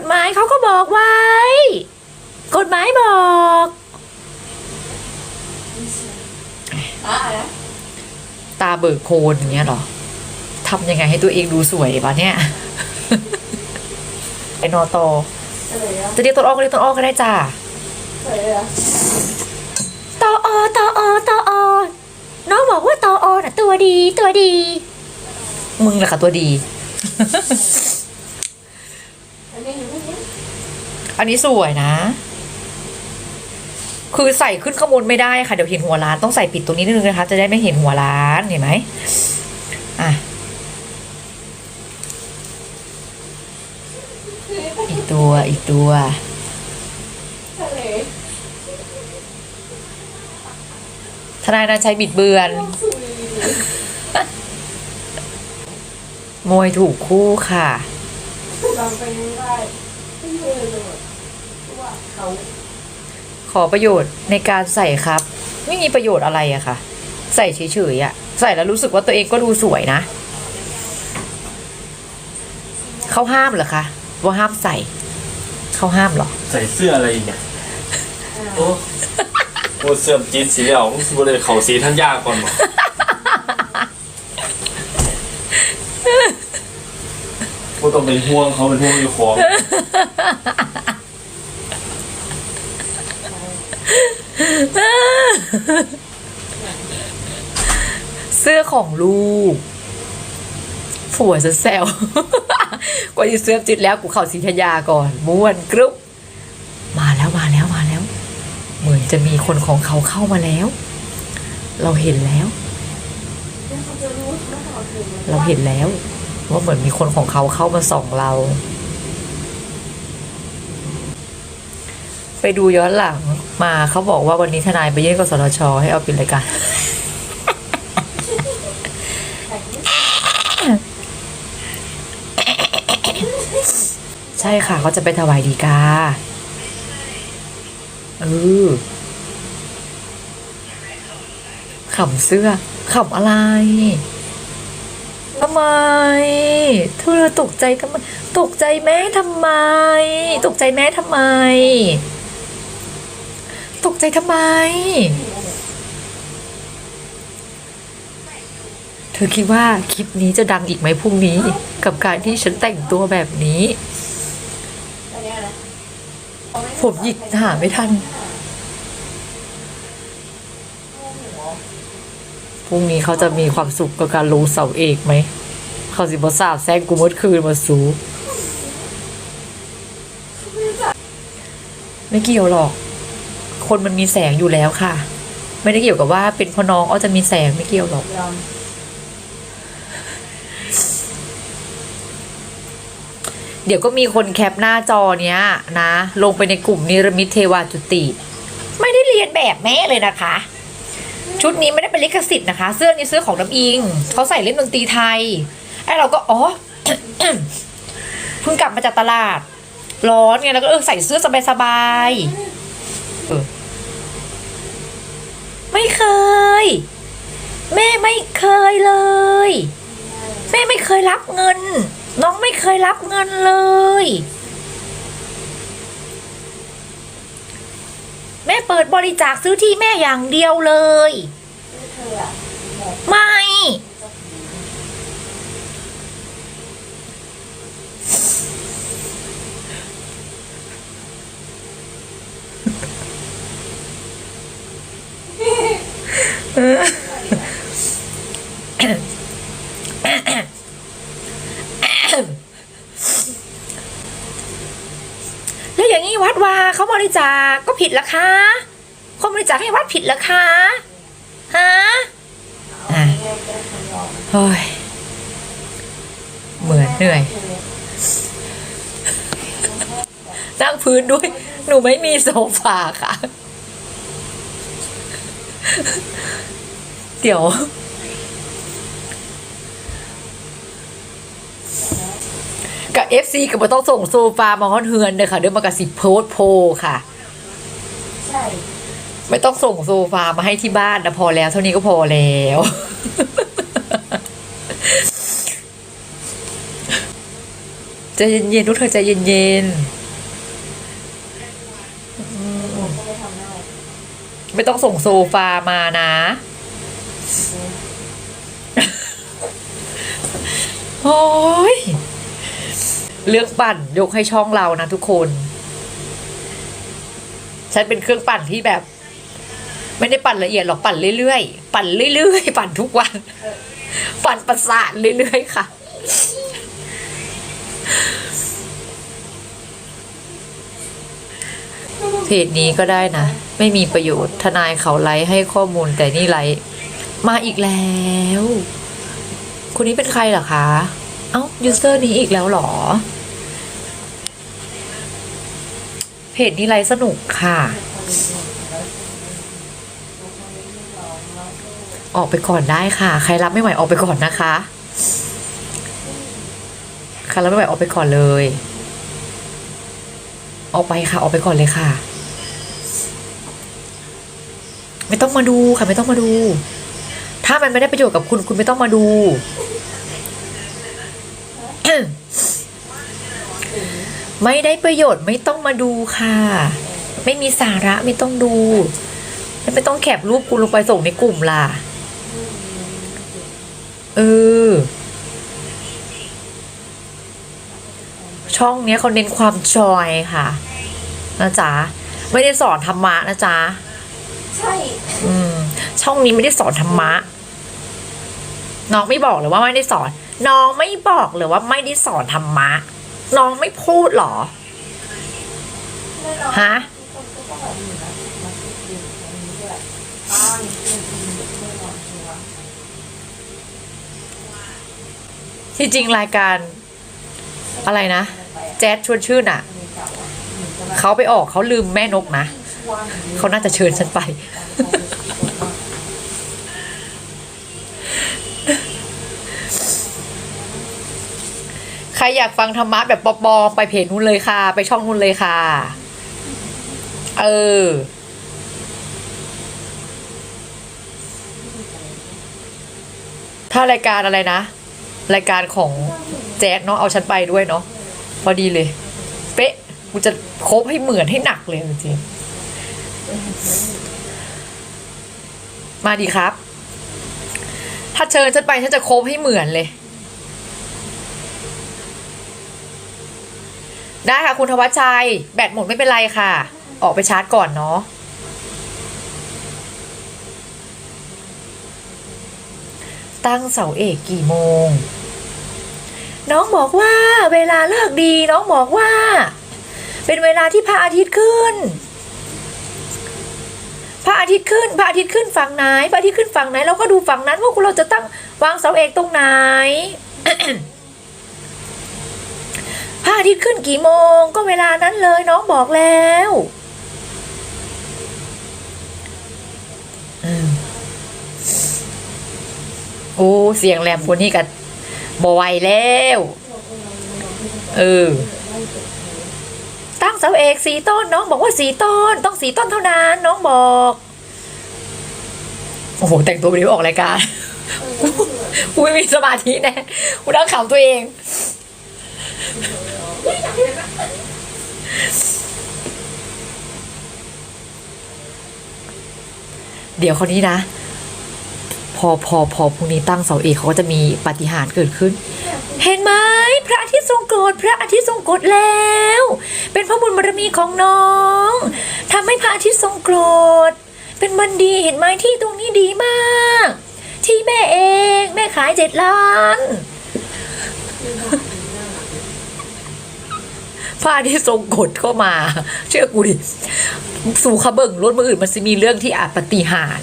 ฎหมายเขาก็บอกไว้ กฎหมายบอกอะอะไรนะตาเบิกโพลนอย่างเงี้ยเหรอทำยังไงให้ตัวเองดูสวยวะเนี่ย ไอนอตออะไรอะจะเรียกต้นอ้อก็เรียกต้นอ้อก็ได้จ้าอะไรอะตออตออตออน้องบอกว่าตออน่ะตัวดีตัวดี มึงแหละค่ะตัวดี อันนี้อยู่ที่นี่อันนี้สวยนะ คือใส่ขึ้นข้างบนไม่ได้ค่ะ เดี๋ยวเห็นหัวร้านต้องใส่ปิดตรงนี้นิดนึงนะคะ จะได้ไม่เห็นหัวร้านเห็นไหมอะอีกตัวอีกตัวทะเลทนายนาชัยบิดเบือนสุยมวยถูกคู่ค่ะ ลองไปไม่ได้ไม่เลยเลยว่าเขาขอประโยชน์ในการใส่ครับ ไม่มีประโยชน์อะไรอะค่ะ ใส่เฉยๆอะใส่แล้วรู้สึกว่าตัวเองก็ดูสวยนะเขาห้ามเหรอคะว่าห้ามใส่เขาห้ามเหรอ ใส่เสื้ออะไรอีกเนี่ยโอ้โหเสื้อจีนสีเหลืองบริเวณเขาสีท่านยากก่อนบอก ต้องเป็นห่วงเขาเป็นห่วงอยู่ของเสื้อของลูกสวจะแซวกว่าจะเสื้อจิตแล้วกูเข่าสีธยาก่อนม้วนกรุบมาแล้วมาแล้วมาแล้ว เหมือนจะมีคนของเขาเข้ามาแล้ว เราเห็นแล้ว เราเห็นแล้ว ว่าเหมือนมีคนของเขาเข้ามาส่องเรา ไปดูย้อนหลังมาเขาบอกว่าวันนี้ทนายไปยื่นกสทช ให้เอาปิดรายการใช่ค่ะเขาจะไปถวายดีกาเออขำเสื้อขำอะไร ไม เธอตกใจทำไม ตกใจแม่ทำไม ตกใจแม่ทำไม ตกใจทำไม เธอคิดว่าคลิปนี้จะดังอีกไหมพรุ่งนี้ กับการที่ฉันแต่งตัวแบบนี้ ผมหยิกหาไม่ทันพรุ่งนี้เขาจะมีความสุขกับการลงเสาเอกไหม เขาสิบสาบแซงกูมื่อคืนมาสูไม่เกี่ยวหรอก คนมันมีแสงอยู่แล้วค่ะ ไม่ได้เกี่ยวกับว่าเป็นพราะน้องอ้อจะมีแสงไม่เกี่ยวหรอก เดี๋ยวก็มีคนแคปหน้าจอเนี้ย นะ ลงไปในกลุ่มนิรมิตเทวาจุติ ไม่ได้เรียนแบบแม่เลยนะคะ ชุดนี้ไม่ได้เป็นลิขสิทธิ์นะคะ เสื้อนี้เสื้อของน้ำอิง เขาใส่เล่นดนตรีไทย ไอ้เราก็อ๋อเพิ่งกลับมาจากตลาด ร้อนไงแล้วก็เออใส่เสื้อสบายๆเออไม่เคย แม่ไม่เคยเลย แม่ไม่เคยรับเงิน น้องไม่เคยรับเงินเลย แม่เปิดบริจาคซื้อที่แม่อย่างเดียวเลยเธออะไม่ แล้วอย่างนี้วัดว่าเขาบริจาคก็ผิดละคะคนบริจาคให้วัดผิดละคะฮะอะเฮ้ยเหมือนเหนื่อยนั่งพื้นด้วย หนูไม่มีโซฟาค่ะ เดี๋ยว กับ FC ก็บ่ต้องส่งโซฟามาฮอนเฮือนเลยค่ะเดี๋ยวมากระสิโพสต์โพลค่ะ ใช่ ไม่ต้องส่งโซฟามาให้ที่บ้านนะพอแล้ว เท่านี้ก็พอแล้วจใจเย็นๆทุกเธอใจเย็นก็ไปทำได้ๆไม่ต้องส่งโซฟามานะ โอ้ยเรื่องปั่นยกให้ช่องเรานะทุกคน ฉันเป็นเครื่องปั่นที่แบบ ไม่ได้ปั่นละเอียดหรอกปั่นเรื่อยๆ ปั่นเรื่อยๆ ปั่นทุกวัน ปั่นประสาทเรื่อยๆ ค่ะ เพจนี้ก็ได้นะ ไม่มีประโยชน์ทนายเขาไลฟ์ให้ข้อมูลแต่นี่ไลฟ์มาอีกแล้ว คนนี้เป็นใครเหรอคะ เอ้ายูเซอร์นี้อีกแล้วหรอ เพจนี้ไลฟ์สนุกค่ะ ออกไปก่อนได้ค่ะ ใครรับไม่ไหวออกไปก่อนนะคะใครรับไม่ไหวออกไปก่อนเลย ออกไปค่ะ ออกไปก่อนเลยค่ะ ไม่ต้องมาดูค่ะ ไม่ต้องมาดู ถ้ามันไม่ได้ประโยชน์กับคุณคุณไม่ต้องมาดู ไม่ได้ประโยชน์ไม่ต้องมาดูค่ะ ไม่มีสาระไม่ต้องดู ไม่ต้องแคปรูปกูลงไปส่งในกลุ่มล่ะ เออ ช่องเนี้ยเขาเน้นความจอยค่ะ นะจ๊ะ ไม่ได้สอนธรรมะนะจ๊ะ ใช่ อืม ช่องนี้ไม่ได้สอนธรรมะ น้องไม่บอกเลยว่าไม่ได้สอน น้องไม่บอกเลยว่าไม่ได้สอนธรรมะ น้องไม่พูดหรอ ฮะ ที่จริงรายการอะไรนะ แจ๊ดชวนชื่นอะ เขาไปออกเขาลืมแม่นกนะ เขาน่าจะเชิญฉันไป ครอยากฟังธรรมะแบบปอๆไปเพจนู้นเลยค่ะ ไปช่องนู้นเลยค่ะ เออถ้ารายการอะไรนะ รายการของแจ๊ดเนาะเอาฉันไปด้วยเนาะพอดีเลย เป๊ะกูจะคบให้เหมือนให้หนักเลยจริงมาดีครับ ถ้าเชิญฉันไปฉันจะคบให้เหมือนเลย ได้ค่ะคุณธวัชชัย แบตหมดไม่เป็นไรค่ะ ออกไปชาร์จก่อนเนาะตั้งเสาเอกกี่โมง น้องบอกว่าเวลาเลิกดี น้องบอกว่า เป็นเวลาที่พระอาทิตย์ขึ้น พระอาทิตย์ขึ้น พระอาทิตย์ขึ้นฝั่งไหน พระอาทิตย์ขึ้นฝั่งไหนเราก็ดูฝั่งนั้นว่าเราจะตั้งวางเสาเอกตรงไหน ระอาทิตย์ขึ้นกี่โมง ก็เวลานั้นเลยน้องบอกแล้วอืมโอ้เสียงแหลมคนนี้กับบไหวยแล้ว เออ ตั้งเสาเอกสี่ต้นน้องบอกว่าสี่ต้น ต้องสี่ต้นเท่านั้น น้องบอก โอ้โห แต่งตัวไปดีออกรายการกูไม่มีสมาธิแน่กูนั่งขำตัวเอง เดี๋ยวคนนี้นะ พอพอพอพรุ่งนี้ตั้งเสาเอกเขาก็จะมีปาฏิหารย์เกิดขึ้น เห็นไหมพระอาทิตย์ทรงโกรธพระอาทิตย์ทรงโกรธแล้ว เป็นพระบุญบารมีของน้องทำให้พระอาทิตย์ทรงโกรธเป็นวันดีเห็นไหมที่ตรงนี้ดีมาก ที่แม่เอง แม่ขายเจ็ดล้าน พระอาทิตย์ทรงกฎเข้ามา เชื่อกูดิ สู่ขะเบิ่งรถมืออื่นมันจะมีเรื่องที่อาจปฏิหาร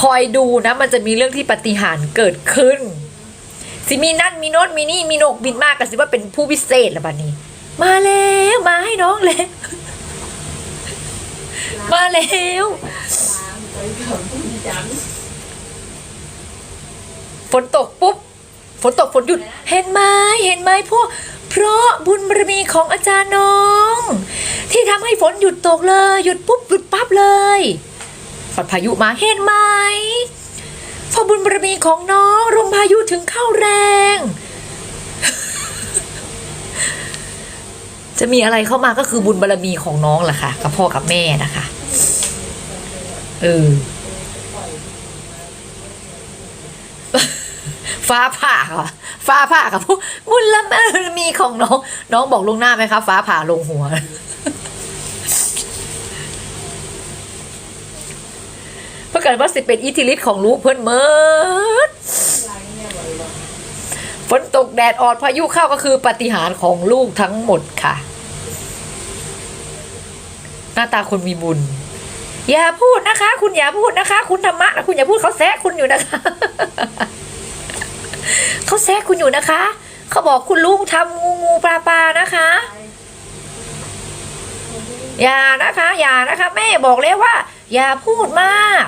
คอยดูนะ มันจะมีเรื่องที่ปฏิหารเกิดขึ้น สิมีนั่นมีโน้ตมีนี่มีโนกบินมากกันสิว่าเป็นผู้พิเศษละบัดนี้ มาแล้วมาให้น้องเลยมาแล้วฝนตกปุ๊บฝนตกฝนหยุด เห็นไหมเห็นไหมพวก เพราะบุญบารมีของอาจารย์น้อง ที่ทำให้ฝนหยุดตกเลย หยุดปุ๊บหยุดปั๊บเลยปัดพายุมาเห็นไหมเพราะบุญบารมีของน้องลมพายุถึงเข้าแรง จะมีอะไรเข้ามาก็คือบุญบารรมีของน้องแหละค่ะ กับพ่อกับแม่นะคะเออฟ้าผ่าค่ะ ฟ้าผ่ากับพวกบุญบารมีของน้อง น้องบอกลงหน้าไหมคะ ฟ้าผ่าลงหัวปราะกาศว่าสิเป็นอิทธิฤทธิ์ของลูกเพื่อนเมิดฝนตกแดดออดพายุเข้าก็คือปฏิหารของลูกทั้งหมดค่ะ หน้าตาคนมีบุญ อย่าพูดนะคะ คุณอย่าพูดนะคะ คุณธรรมะนะคุณอย่าพูดเขาแซะคุณอยู่นะคะ เขาแซะคุณอยู่นะคะ เขาบอกคุณลุงทำงูงูปลาปลานะคะ อย่านะคะ อย่านะคะ แม่บอกแล้วว่า อย่าพูดมาก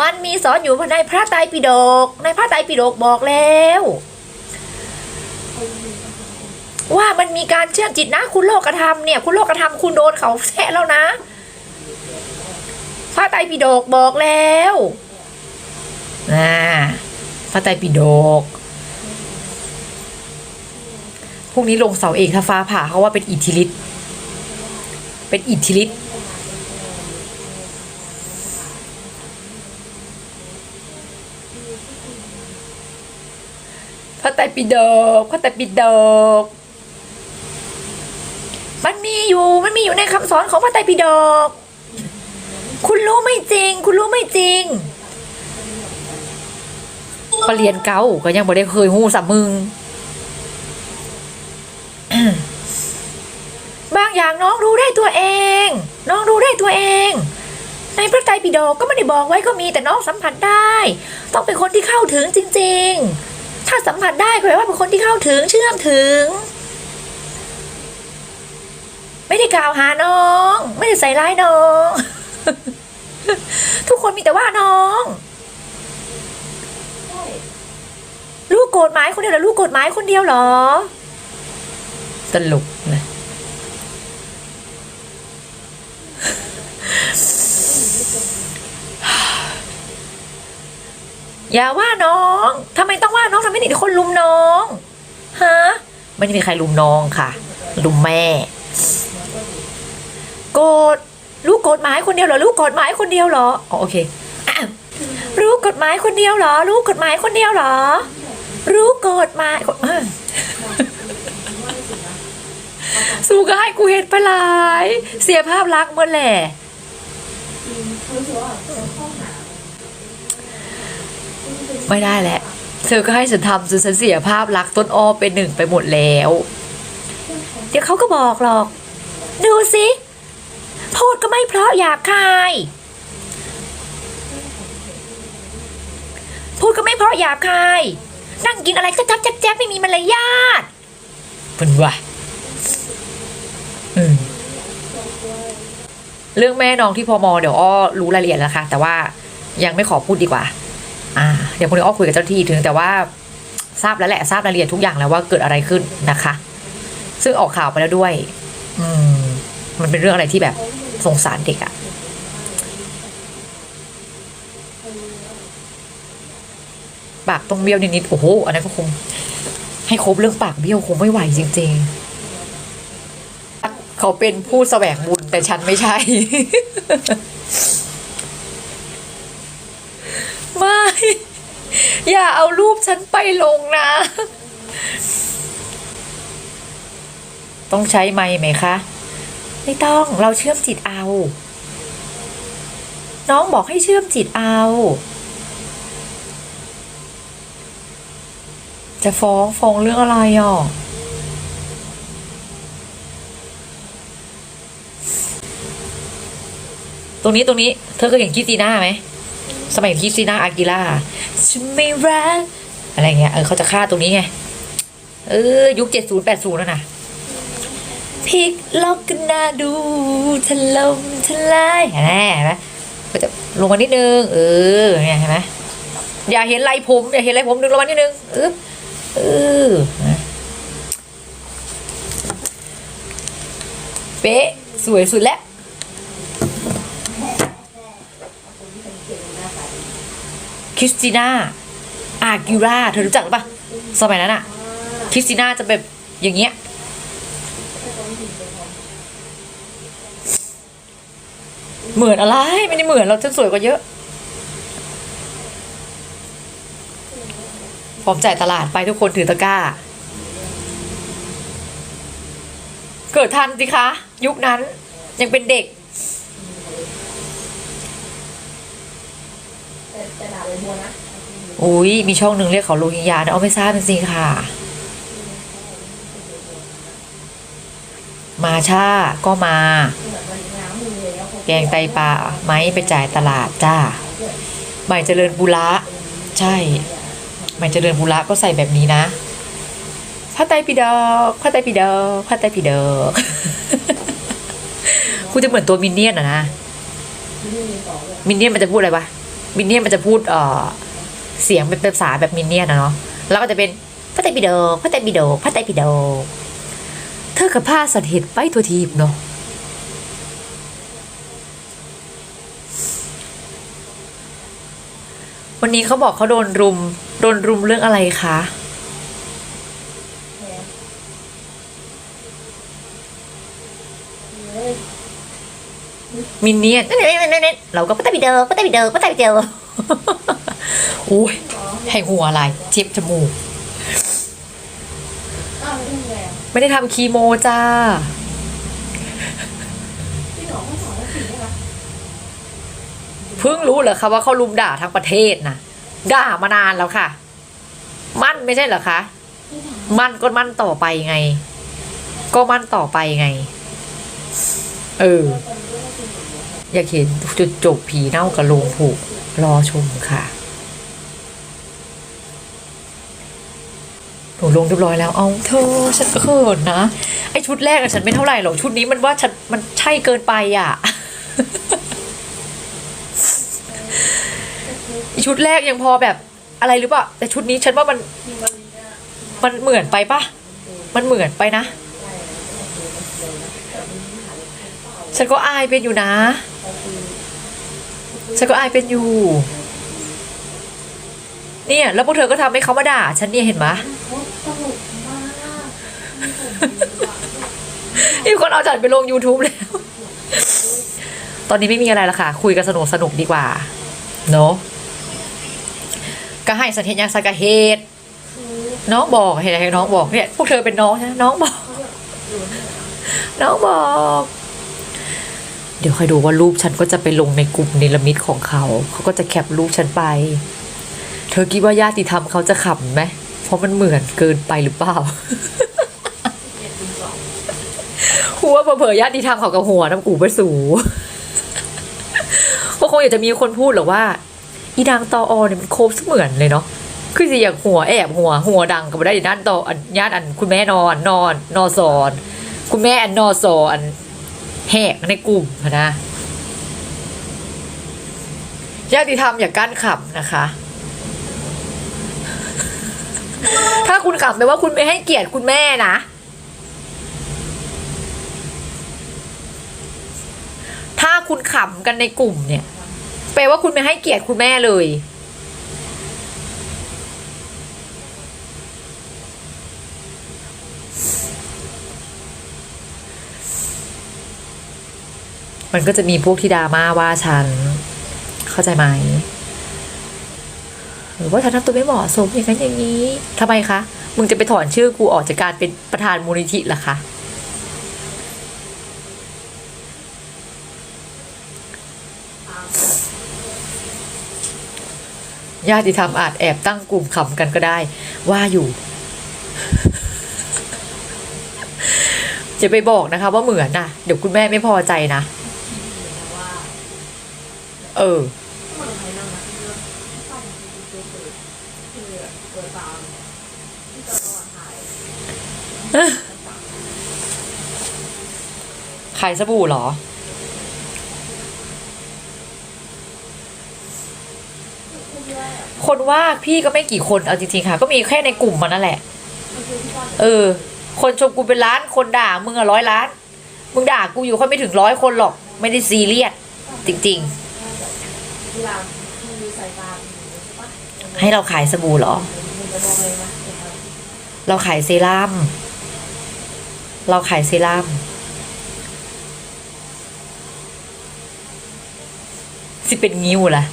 มันมีสอนอยู่ในพระไตรปิฎกในพระไตรปิฎกบอกแล้ว ว่ามันมีการเชื่อมจิตนะ คุณโลกธรรมเนี่ย คุณโลกธรรมคุณโดนเขาแซะแล้วนะพระไตรปิฎกบอกแล้วนะ พระไตรปิฎกพรุ่งนี้ลงเสาเอกถ้าฟ้าผ่าเขาว่าเป็นอิทธิฤทธิ์เป็นอิทธิฤทธิ์พระไตรปิฎกพระไตรปิฎกมันมีอยู่มันมีอยู่ในคำสอนของพระไตรปิฎกคุณรู้ไม่จริง คุณรู้ไม่จริง ปรเรียนเก่าก็ยังบ่ได้เคยหู้สับมึงบางอย่างน้องรู้ได้ตัวเอง น้องรู้ได้ตัวเอง ในพระไตรปิฎกก็ไม่ได้บอกไว้ก็มีแต่น้องสัมผัสได้ ต้องเป็นคนที่เข้าถึงจริง ๆ ถ้าสัมผัสได้ก็แปลว่าเป็นคนที่เข้าถึงเชื่อมถึง ไม่ได้กล่าวหาน้อง ไม่ได้ใส่ร้ายน้อง ทุกคนมีแต่ว่าน้อง กโกฎหมายคนเดียวเหรอลูกโกฎหมายคนเดียวเหรอ ตลกนะอย่าว่าน้องทำไมต้องว่าน้องทำไมถึงคนลุมน้องฮะไม่ได้มีใครลุมน้องค่ะลุมแม่โกฎรู้กฎหมายคนเดียวเหรอรู้กฎหมายคนเดียวเหรออ๋อโอเคอะรู้กฎหมายคนเดียวเหรอรู้กฎหมายคนเดียวเหรอ รู้กฎหมายสู้ก็ให้กูเห็นไปหลาย เสียภาพลักษณ์หมดแหละไม่ได้แหละ เธอก็ให้ฉันทำจนฉันเสียภาพลักษณ์ต้นอ้อเป็นหนึ่งไปหมดแล้ว เดี๋ยวเขาก็บอกหรอก ดูสิพูดก็ไม่เพราะหยาบคาย พูดก็ไม่เพราะหยาบคาย นั่งกินอะไรก็จับแจ๊บจ๊บไม่มีมารยาทเป็นวะอืมเรื่องแม่น้องที่พมเดี๋ยวอ้อรู้รายละเอียดแล้วค่ะ แต่ว่ายังไม่ขอพูดดีกว่า อ่า เดี๋ยวพรุ่งนี้อ้อคุยกับเจ้าหน้าที่ถึงแต่ว่าทราบแล้วแหละทราบรายละเอียดทุกอย่างแล้วว่าเกิดอะไรขึ้นนะคะ ซึ่งออกข่าวไปแล้วด้วย อืม มันเป็นเรื่องอะไรที่แบบสงสารเด็กอะ ปากต้องเบี้ยวนิดๆโอ้โหอันนั้นก็คง ให้ครบเรื่องปากเบี้ยวคงไม่ไหวจริง ๆ เขาเป็นผู้แสวงบุญแต่ฉันไม่ใช่ ไม่ อย่าเอารูปฉันไปลงนะ ต้องใช้ไม้ไหมคะ ไม่ต้องเราเชื่อมจิตเอา น้องบอกให้เชื่อมจิตเอา จะฟ้องฟ้องเรื่องอะไรอะตรงนี้ตรงนี้เธอเคยเห็นคริสติน่าไหมสมัยคริสติน่าอากิล่าฉันไม่รักอะไรเงี้ยเออเขาจะฆ่าตรงนี้ไงเออยุคเจ็ดศูนย์แปดศูนย์นั่นน่ะพลิกล็อกกันนาดูถล่มทลายเห็นไหมเห็นไหมก็จะลงมานิดนึงเออเนี่ยเห็นไหมอย่าเห็นไรผมอย่าเห็นไรผมดึงลงมานิดนึงอึ๊บ เออเป๊ะ สวยสุดแล้วคริสติน่า อากิรา เธอรู้จักปะสมัยนั้นอะคริสติน่าจะแบบอย่างเงี้ย เหมือนอะไร ไม่ได้เหมือนเราฉันสวยกว่าเยอะ ร้อมจ่ายตลาดไปทุกคนถือตะกร้า เกิดทันสิคะ ยุคนั้นยังเป็นเด็กแต่แต่ด่าเลยบัวนะอุ้ยมีช่องหนึ่งเรียกเขาโลหิงยานะเอาไม่ทราบจริงๆค่ะ มาช่าก็มาเหมือนมันน้ำมือเลยแล้วแกงไตปลาไหมไปจ่ายตลาดจ้าใหม่เจริญบุระใช่ใหม่เจริญบุระก็ใส่แบบนี้นะผ้าไตรปิดกผ้าไตรปิดกผ้าไตรปิดกคุณจะเหมือนตัวมินเนี่ยนอะนะ มินเนี่ยนมันจะพูดอะไรวะ มินเนี่ยนมันจะพูดเอ่อเสียงเป็นภาษาแบบมินเนี่ยนอะเนาะ แล้วก็จะเป็นผ้าไตรปิดกผ้าไตรปิดกผ้าไตรปิดกเธอกับผ้าสัตว์เห็ดไปทัวทีบเนาะวันนี้เขาบอกเขาโดนรุม โดนรุมเรื่องอะไรคะมินเนี่ยนนั่นนั่นนั่นนั่นเราก็ปะตะบิเดอปะตะบิเดอปะตะบิเดอโอ้ยแห่งหัวอะไรเจ็บจมูก ไม่ได้ทำคีโมจ้าเขาสอนแล้วสิใช่ไหมเพิ่งรู้เหรอคะว่าเขารุมด่าทั้งประเทศนะ ด่ามานานแล้วค่ะ มั่นไม่ใช่เหรอคะมั่นก็มั่นต่อไปไง ก็มั่นต่อไปไง เออ อยากเห็นจุดจบผีเน่ากับโลงผูกรอชมค่ะหนูลงเรียบร้อยแล้ว เอาเธอฉันเขินนะ ไอชุดแรกอะฉันไม่เท่าไหร่หรอก ชุดนี้มันว่าฉันมันใช่เกินไปอะ อีชุดแรกยังพอแบบอะไรหรือเปล่าแต่ชุดนี้ฉันว่ามันมันเหมือนไปปะมันเหมือนไปนะ ฉันก็อายเป็นอยู่นะ ฉันก็อายเป็นอยู่ เนี่ย แล้วพวกเธอก็ทำให้เขามาด่า ฉันเนี่ยเห็นไหมยเขาตลกมากมีคนเอาจัดไปลง YouTube แล้ว ตอนนี้ไม่มีอะไรละค่ะ คุยกันสนุกสนุกดีกว่า เนาะ ก็ให้สันเทยังสักกะเฮดน้องบอกเห็นอะไรน้องบอกเนี่ยพวกเธอเป็นน้องใช่ไหมน้องบอก น้องบอก เดี๋ยวคอยดูว่ารูปฉันก็จะไปลงในกลุ่มเนรมิตของเขา เขาก็จะแคปรูปฉันไป เธอคิดว่าญาติธรรมเขาจะขำไหมเพราะมันเหมือนเกินไปหรือเปล่าหัวาเผลอญาติธรรมเขากับหัวน้ำกูไปสูก็คงอยากจะมีคนพูดหรอว่า อีดังตออเนี่ยมันโคบเสมือนเลยเนาะคือสิอย่างหัวแอบหัวหัวดังกับได้ด้านต่ออันญาติอันคุณแม่นอนนอนนอสอนคุณแม่อันนอสอนแหกในกลุ่มนะญาติธรรมอย่ากั้นขำนะคะ ถ้าคุณขำแปลว่าคุณไม่ให้เกียรติคุณแม่นะ ถ้าคุณขำกันในกลุ่มเนี่ย แปลว่าคุณไม่ให้เกียรติคุณแม่เลย มันก็จะมีพวกที่ดราม่าว่าฉัน เข้าใจไหมหรือว่าฉันทำตัวไม่เหมาะสมอย่างนั้นอย่างนี้ทำไมคะ มึงจะไปถอนชื่อกูออกจากการเป็นประธานมูลนิธิเหรอคะ ญาติธรรมอาจแอบตั้งกลุ่มขำกันก็ได้ ว่าอยู่ จะไปบอกนะคะ ว่าเหมือนนะเดี๋ยวคุณแม่ไม่พอใจนะ เออ ขายสบู่เหรอ คนว่าพี่ก็ไม่กี่คนเอาจริงๆค่ะ ก็มีแค่ในกลุ่มมันนั่นแหละ เออ คนชมกูเป็นล้านคนด่ามึงอะร้อยล้าน มึงด่ากูอยู่ค่อยไม่ถึงร้อยคนหรอก ไม่ได้ซีเรียสจริง ๆ ให้เราขายสบู่เหรอเลยนะเราขายเซรั่มเราขายเซรั่มสิเป็นงิ้วล่ะ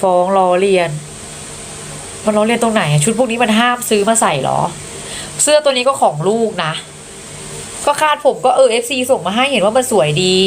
ฟ้องล้อเลียนมันล้อเลียนตรงไหนอะชุดพวกนี้มันห้ามซื้อมาใส่เหรอ เสื้อตัวนี้ก็ของลูกนะ ก็คาดผมก็เออเอฟซีส่งมาให้เห็นว่ามันสวยดี